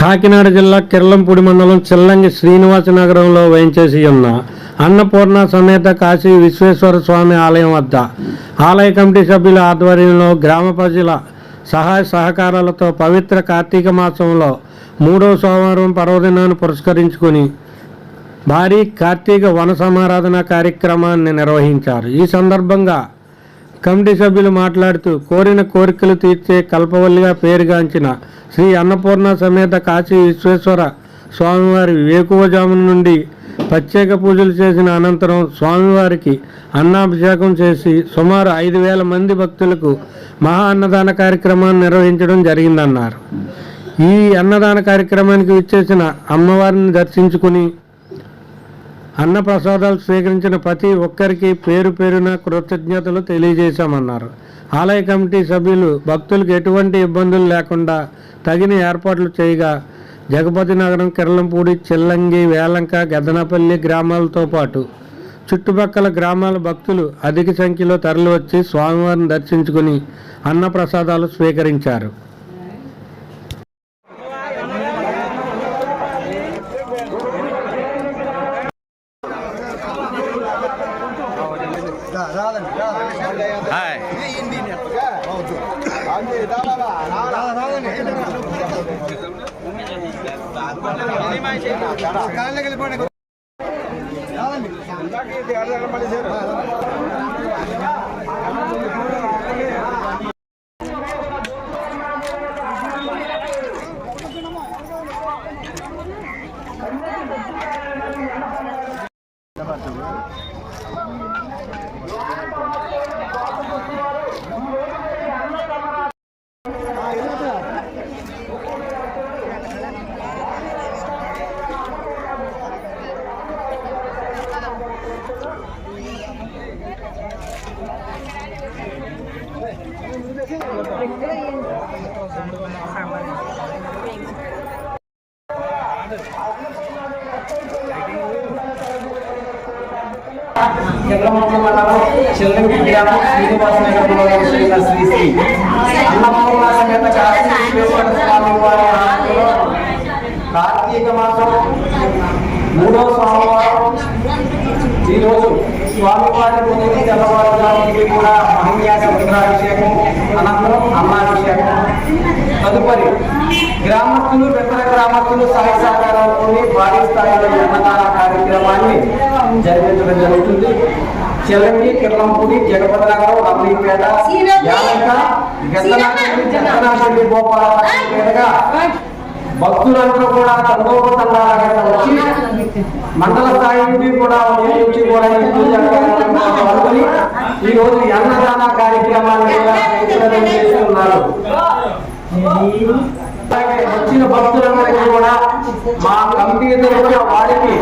కాకినాడ జిల్లా కిర్లంపూడి మండలం చిల్లంగి శ్రీనివాస నగరంలో వేయించేసి ఉన్న అన్నపూర్ణ సమేత కాశీ విశ్వేశ్వర స్వామి ఆలయం వద్ద ఆలయ కమిటీ సభ్యుల ఆధ్వర్యంలో గ్రామ ప్రజల సహాయ సహకారాలతో పవిత్ర కార్తీక మాసంలో మూడో సోమవారం పర్వదినాన్ని పురస్కరించుకొని భారీ కార్తీక వన సమారాధన కార్యక్రమాన్ని నిర్వహించారు. ఈ సందర్భంగా కమిటీ సభ్యులు మాట్లాడుతూ కోరిన కోరికలు తీర్చే కల్పవల్లిగా పేరుగాంచిన శ్రీ అన్నపూర్ణ సమేత కాశీ విశ్వేశ్వర స్వామివారి వేకువజామున నుండి ప్రత్యేక పూజలు చేసిన అనంతరం స్వామివారికి అన్నాభిషేకం చేసి సుమారు ఐదు వేల మంది భక్తులకు మహా అన్నదాన కార్యక్రమాన్ని నిర్వహించడం జరిగిందన్నారు. ఈ అన్నదాన కార్యక్రమానికి విచ్చేసిన అమ్మవారిని దర్శించుకుని అన్న ప్రసాదాలు స్వీకరించిన ప్రతి ఒక్కరికి పేరు పేరున కృతజ్ఞతలు తెలియజేశామన్నారు. ఆలయ కమిటీ సభ్యులు భక్తులకు ఎటువంటి ఇబ్బందులు లేకుండా తగిన ఏర్పాట్లు చేయగా జగపతి నగరం కిరళంపూడి చిల్లంగి వేలంక గద్దనపల్లి గ్రామాలతో పాటు చుట్టుపక్కల గ్రామాల భక్తులు అధిక సంఖ్యలో తరలివచ్చి స్వామివారిని దర్శించుకుని అన్న ప్రసాదాలు స్వీకరించారు హాయ్ చంద్రమండల మండలం చెల్లంగి గ్రామం శ్రీనివాస శ్రీ శ్రీ అన్నపూర్ణ సమేత స్వామి వారి ఆలయంలో కార్తీక మాసం మూడో సోమవారం ఈరోజు స్వామివారి ముందు తెల్లవారుజామునికి కూడా మహన్యాస రుద్రాభిషేకం అనంతరం అన్నాభిషేకం తదుపరి గ్రామస్తులు ఇతర గ్రామస్తులు సహాయ సహకారాలతో భారీ స్థాయిలో అన్నదాన కార్యక్రమాన్ని జరిపించడం జరుగుతుంది. చెల్లంగి కిర్లంపూడి జగపతి నగరం రమణీపేట యాలక గద్దనాశెట్టి జగన్నాశెట్టి భక్తులందరూ కూడా తండోపతండాలుగా వచ్చి మండల స్థాయి నుండి కూడా ఉదయం నుంచి కూడా ఈ పూజ కార్యక్రమంలో పాల్గొని ఈ రోజు అన్నదాన కార్యక్రమాన్ని కూడా జయప్రదం ఉన్నారు వచ్చిన భక్తులందరికీ కూడా మా కమిటీ తరఫున వారికి